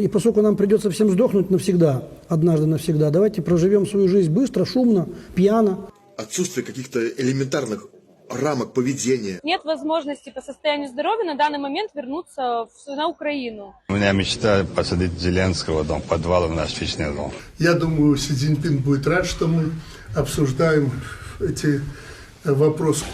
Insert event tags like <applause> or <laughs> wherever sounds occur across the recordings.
И поскольку нам придется всем сдохнуть навсегда, однажды навсегда, давайте проживем свою жизнь быстро, шумно, пьяно. отсутствие каких-то элементарных рамок поведения. Нет возможности по состоянию здоровья на данный момент вернуться в- на Украину. У меня мечта посадить Зеленского дом, подвал в наш вечный дом. Я думаю, Си Цзиньпин будет рад, что мы обсуждаем эти э, вопросы.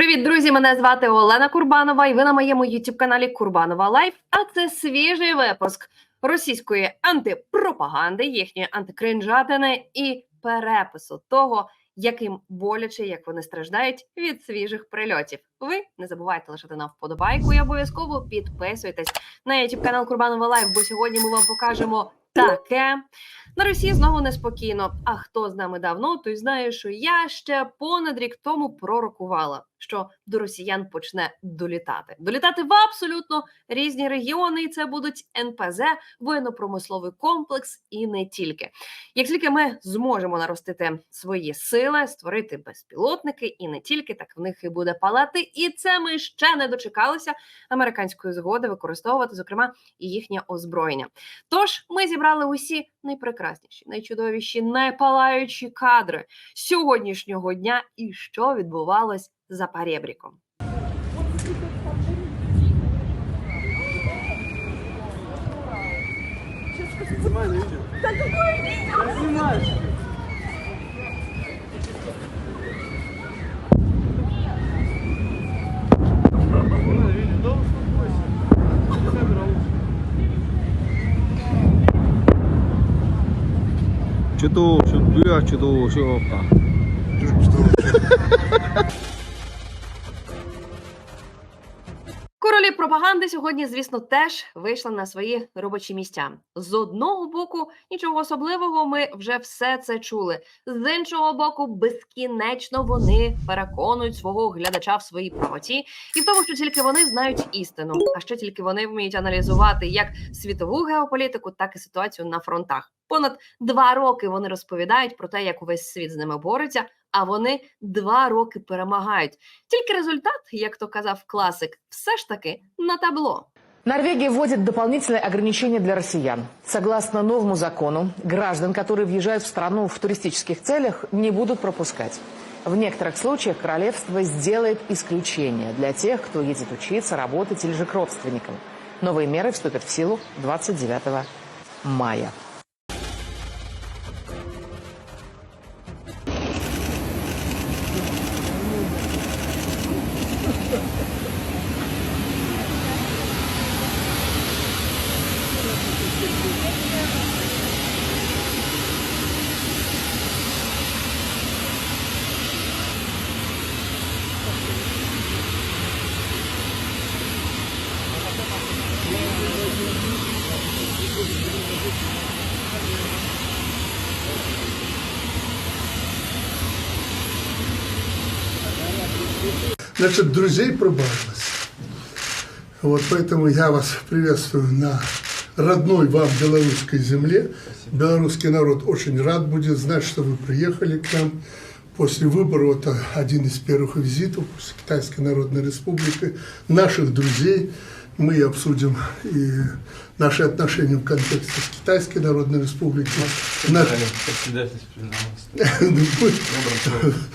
Привіт, друзі! Мене звати Олена Курбанова, і ви на моєму youtube каналі Курбанова Лайф. А це свіжий випуск російської антипропаганди, їхньої антикринжатини і перепису того, яким боляче, як вони страждають від свіжих прильотів. Ви не забувайте лишати нам вподобайку і обов'язково підписуйтесь на youtube канал Курбанова Лайф, бо сьогодні ми вам покажемо таке. На Росії знову неспокійно. А хто з нами давно, той знає, що я ще понад рік тому пророкувала, що до росіян почне долітати. Долітати в абсолютно різні регіони, і це будуть НПЗ, воєнно-промисловий комплекс і не тільки. Як тільки ми зможемо наростити свої сили, створити безпілотники і не тільки, так в них і буде палати. І це ми ще не дочекалися американської згоди використовувати, зокрема, і їхнє озброєння. Тож ми зібрали усі найпрекрасніші, найчудовіші, найпалаючі кадри сьогоднішнього дня і що відбувалось за перебріком. Чудо, чудо, чудо, чудо. Королі пропаганди сьогодні, звісно, теж вийшли на свої робочі місця. З одного боку, нічого особливого, ми вже все це чули. З іншого боку, безкінечно вони переконують свого глядача в своїй правоті і в тому, що тільки вони знають істину, а ще тільки вони вміють аналізувати як світову геополітику, так і ситуацію на фронтах. Понад два роки вони розповідають про те, як увесь світ з ними бореться. А вони два роки перемагають. Тільки результат, як то казав класик, все ж таки на табло. Норвегия вводит дополнительные ограничения для россиян. Согласно новому закону, граждан, которые въезжают в страну в туристических целях, не будут пропускать. В некоторых случаях королевство сделает исключение для тех, кто едет учиться, работать или же к родственникам. Новые меры вступят в силу 29 мая. Значит, друзей прибавилось. Вот поэтому я вас приветствую на родной вам белорусской земле. Белорусский народ очень рад будет знать, что вы приехали к нам. После выборов это один из первых визитов с Китайской Народной Республики наших друзей. Мы обсудим и наши отношения в контексте с Китайской Народной Республикой. Наш-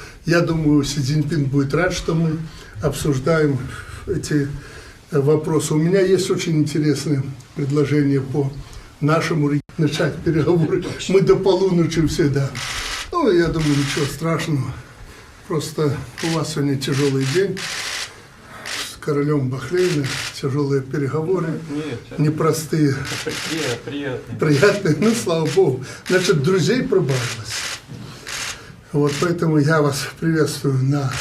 <laughs> Я думаю, Си Цзиньпин будет рад, что мы обсуждаем эти вопросы. У меня есть очень интересные предложения по нашему. Начать переговоры. Мы до полуночи всегда. Ну, я думаю, ничего страшного. Просто у вас сегодня тяжелый день королем Бахрейна, тяжелые переговоры, непростые, приятные, ну, слава богу. Значит, друзей прибавилось. Вот поэтому я вас приветствую на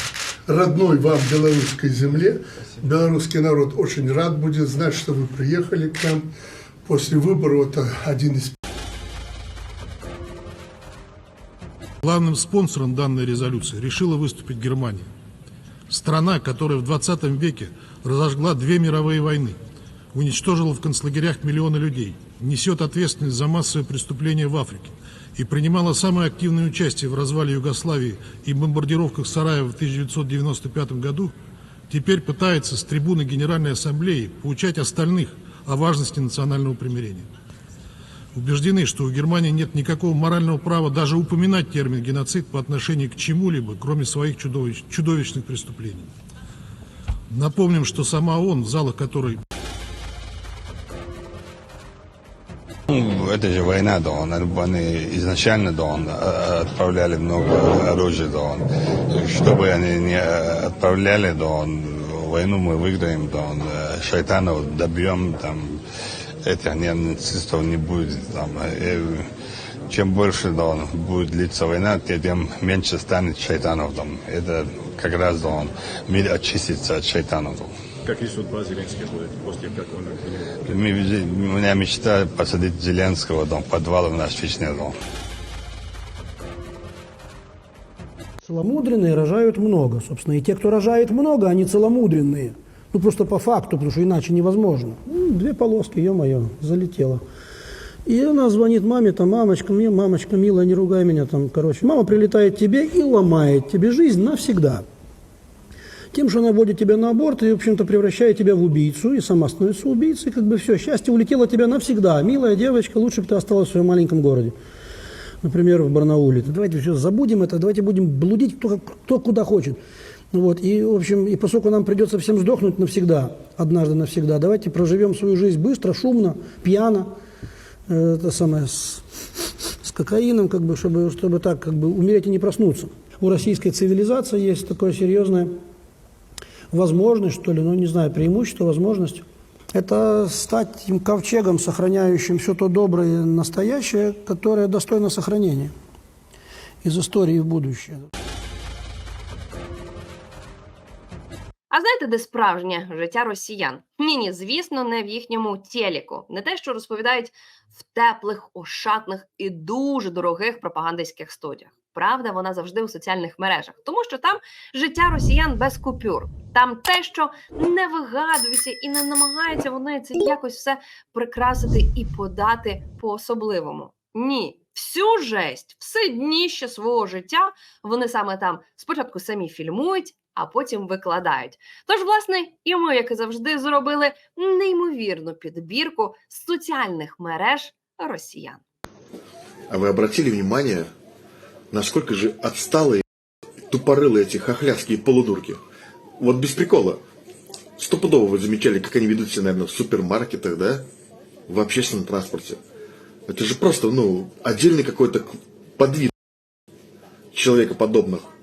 родной вам белорусской земле. Белорусский народ очень рад будет знать, что вы приехали к нам. После выборов это один из Главным спонсором данной резолюции решила выступить Германия. Страна, которая в 20 веке разожгла две мировые войны, уничтожила в концлагерях миллионы людей, несет ответственность за массовые преступления в Африке и принимала самое активное участие в развале Югославии и бомбардировках Сараева в 1995 году, теперь пытается с трибуны Генеральной Ассамблеи поучать остальных о важности национального примирения. Убеждены, что у Германии нет никакого морального права даже упоминать термин геноцид по отношению к чему-либо, кроме своих чудовищ- чудовищных преступлений. Напомним, что сама ООН, в залах которой Ну, это же война, да, он, они изначально, да, он, э, отправляли много оружия, да, он, чтобы они не э, отправляли, да, он, войну мы выиграем, да, он, э, шайтанов добьем, там, этих нацистов не будет, там, и чем больше, да, он, будет длиться война, тем меньше станет шайтанов, там, это как раз, да, он, мир очистится от шайтанов, да. Какие судьба Зеленский будет после как он У меня мечта посадить Зеленского дом, подвал в наш Чечне дом. Целомудренные рожают много, собственно. И те, кто рожает много, они целомудренные. Ну, просто по факту, потому что иначе невозможно. Ну, две полоски, ё-моё, залетело. И она звонит маме, там, мамочка, мне, мамочка, милая, не ругай меня, там, короче. Мама прилетает тебе и ломает тебе жизнь навсегда. Тем, что она вводит тебя на аборт и, в общем-то, превращает тебя в убийцу, и сама становится убийцей, как бы все, счастье улетело от тебя навсегда. Милая девочка, лучше бы ты осталась в своем маленьком городе например, в Барнауле. Да Давайте все забудем это, давайте будем блудить кто, кто куда хочет. Ну Вот, и, в общем, и поскольку нам придется всем сдохнуть навсегда, однажды навсегда, давайте проживем свою жизнь быстро, шумно, пьяно, э, это самое, с, с кокаином, как бы, чтобы, чтобы так, как бы, умереть и не проснуться. У российской цивилизации есть такое серьезное возможность, что ли, ну, не знаю, преимущество, возможность, это стать тем ковчегом, сохраняющим все то доброе и настоящее, которое достойно сохранения из истории в будущее. А знаєте, де справжнє життя росіян? Ні, ні, звісно, не в їхньому телеку. Не те, що розповідають в теплих, ошатних і дуже дорогих пропагандистських студіях. Правда, вона завжди у соціальних мережах, тому що там життя росіян без купюр. Там те, що не вигадується і не намагається вони це якось все прикрасити і подати по-особливому. Ні, всю жесть, все дніще свого життя вони саме там спочатку самі фільмують, а потім викладають. Тож, власне, і ми, як і завжди, зробили неймовірну підбірку з соціальних мереж росіян. А вы обратили внимание, насколько же отсталые, тупорылые эти хохлядские полудурки? Вот без прикола. Стопудово вы замечали, как они ведут себя, наверное, в супермаркетах, да? В общественном транспорте. Это же просто, ну, отдельный какой-то к- подвид человекоподобных. Каким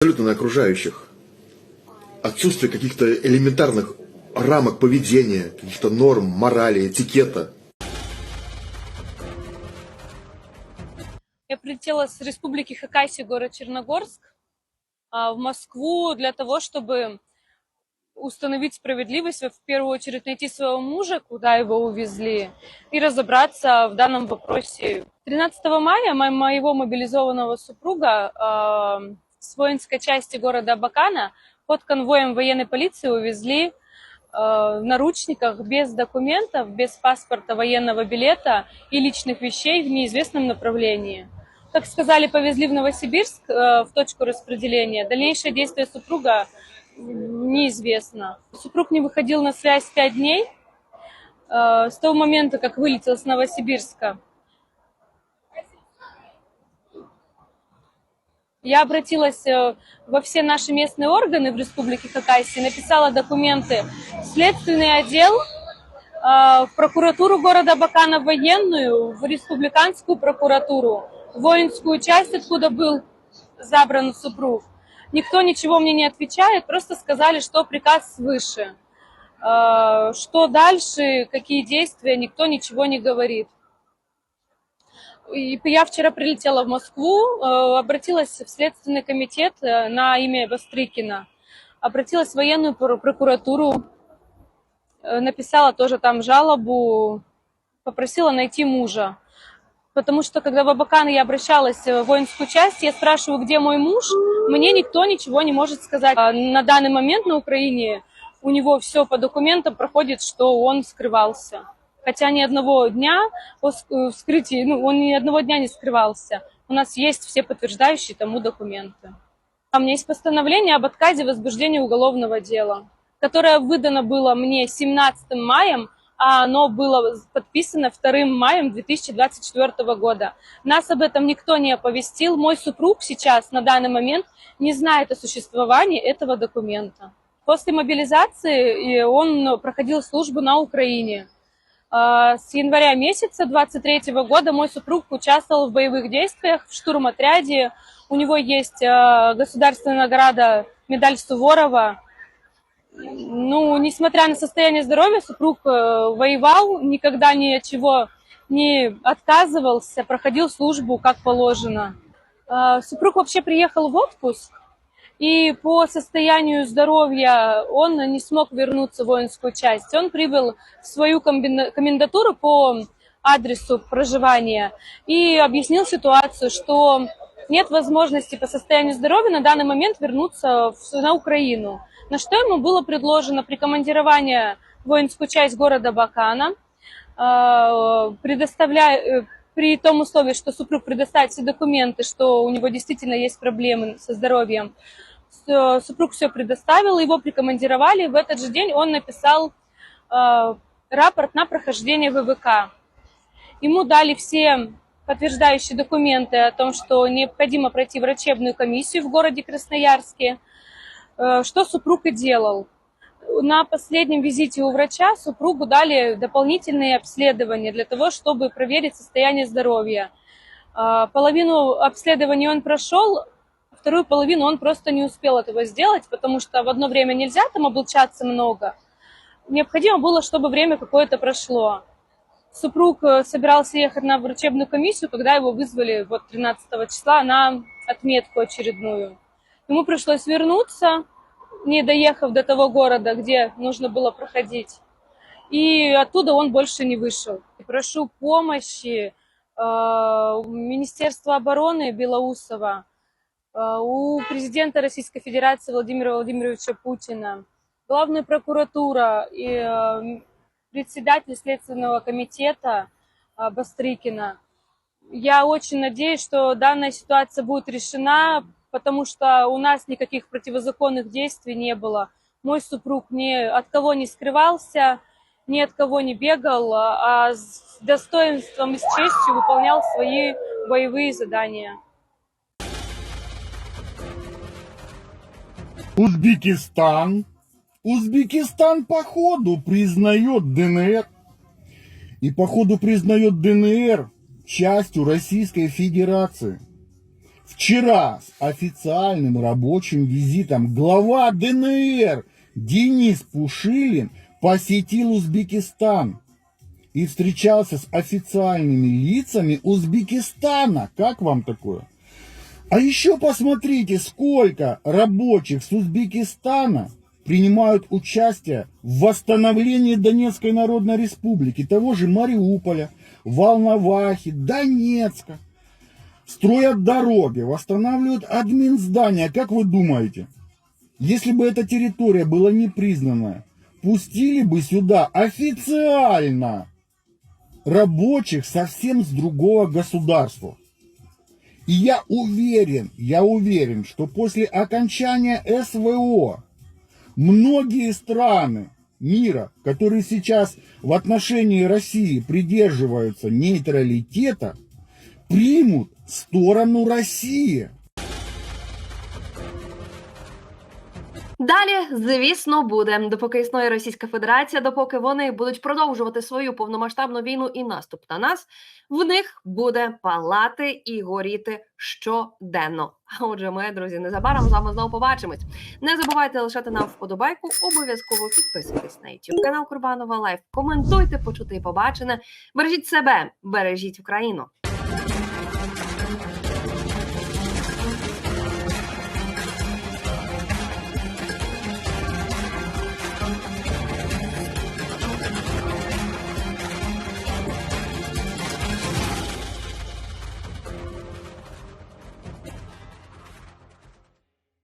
абсолютно на окружающих. Отсутствие каких-то элементарных рамок поведения, каких-то норм, морали, этикета. Я прилетела с республики Хакасия, город Черногорск, а, в Москву для того, чтобы установить справедливость, в первую очередь найти своего мужа, куда его увезли, и разобраться в данном вопросе. 13 мая мо- моего мобилизованного супруга а, с воинской части города Абакана под конвоем военной полиции увезли а, в наручниках без документов, без паспорта, военного билета и личных вещей в неизвестном направлении. Как сказали, повезли в Новосибирск э, в точку распределения. Дальнейшее действие супруга неизвестно. Супруг не выходил на связь пять дней. Э, С того момента, как вылетел с Новосибирска, я обратилась э, во все наши местные органы в Республике Хакасия, написала документы в Следственный отдел, э, в прокуратуру города Бакана военную, в республиканскую прокуратуру, воинскую часть, откуда был забран супруг. Никто ничего мне не отвечает, просто сказали, что приказ свыше. Э, Что дальше, какие действия, никто ничего не говорит. Я вчера прилетела в Москву, э, обратилась в Следственный комитет э, на имя Вострыкина, обратилась в военную про- прокуратуру, э, написала тоже там жалобу, попросила найти мужа. Потому что, когда в Абакан я обращалась в воинскую часть, я спрашиваю, где мой муж, мне никто ничего не может сказать. А На данный момент на Украине у него все по документам проходит, что он скрывался. Хотя ни одного дня по э, ну, он ни одного дня не скрывался. У нас есть все подтверждающие тому документы. У меня есть постановление об отказе в возбуждении уголовного дела, которое выдано было мне 17 маем, а оно было подписано 2 маем 2024 года. Нас об этом никто не оповестил. Мой супруг сейчас, на данный момент, не знает о существовании этого документа. После мобилизации он проходил службу на Украине. А, С января месяца 23 года мой супруг участвовал в боевых действиях в штурмотряде. У него есть а, государственная награда медаль Суворова. Ну, несмотря на состояние здоровья, супруг э, воевал, никогда ни от чего не отказывался, проходил службу как положено. Супруг вообще приехал в отпуск, и по состоянию здоровья он не смог вернуться в воинскую часть. Он прибыл в свою комендатуру по адресу проживания и объяснил ситуацию, что нет возможности по состоянию здоровья на данный момент вернуться в- на Украину. На что ему было предложено прикомандирование в воинскую часть города Бакана, э, предоставляя, при том условии, что супруг предоставит все документы, что у него действительно есть проблемы со здоровьем. Супруг все предоставил, его прикомандировали. В этот же день он написал э, рапорт на прохождение ВВК. Ему дали все подтверждающие документы о том, что необходимо пройти врачебную комиссию в городе Красноярске, Э, что супруг и делал. На последнем визите у врача супругу дали дополнительные обследования для того, чтобы проверить состояние здоровья. А, Половину обследования он прошел, вторую половину он просто не успел этого сделать, потому что в одно время нельзя там облучаться много. Необходимо было, чтобы время какое-то прошло. Супруг э, собирался ехать на врачебную комиссию, когда его вызвали вот 13 числа на отметку очередную. Ему пришлось вернуться, не доехав до того города, где нужно было проходить. И оттуда он больше не вышел. Прошу помощи э, Министерства обороны Белоусова, у президента Российской Федерации Владимира Владимировича Путина, главная прокуратура и э, председатель Следственного комитета э, Бастрыкина. Я очень надеюсь, что данная ситуация будет решена, потому что у нас никаких противозаконных действий не было. Мой супруг ни от кого не скрывался, ни от кого не бегал, а с достоинством и с честью выполнял свои боевые задания. Узбекистан. Узбекистан походу признает ДНР. И походу признает ДНР частью Российской Федерации. Вчера с официальным рабочим визитом глава ДНР Денис Пушилин посетил Узбекистан и встречался с официальными лицами Узбекистана. Как вам такое? А еще посмотрите, сколько рабочих с Узбекистана принимают участие в восстановлении Донецкой Народной Республики, того же Мариуполя, Волновахи, Донецка. Строят дороги, восстанавливают админ здания. Как вы думаете, если бы эта территория была не признанная, пустили бы сюда официально рабочих совсем с другого государства? И я уверен, я уверен, что после окончания СВО многие страны мира, которые сейчас в отношении России придерживаются нейтралитета, примут сторону России. Далі, звісно, буде. Допоки існує Російська Федерація, допоки вони будуть продовжувати свою повномасштабну війну і наступ на нас, в них буде палати і горіти щоденно. А отже, ми, друзі, незабаром з вами знову побачимось. Не забувайте лишати нам вподобайку, обов'язково підписуйтесь на YouTube канал Курбанова Лайф, коментуйте, почути і побачене. Бережіть себе, бережіть Україну.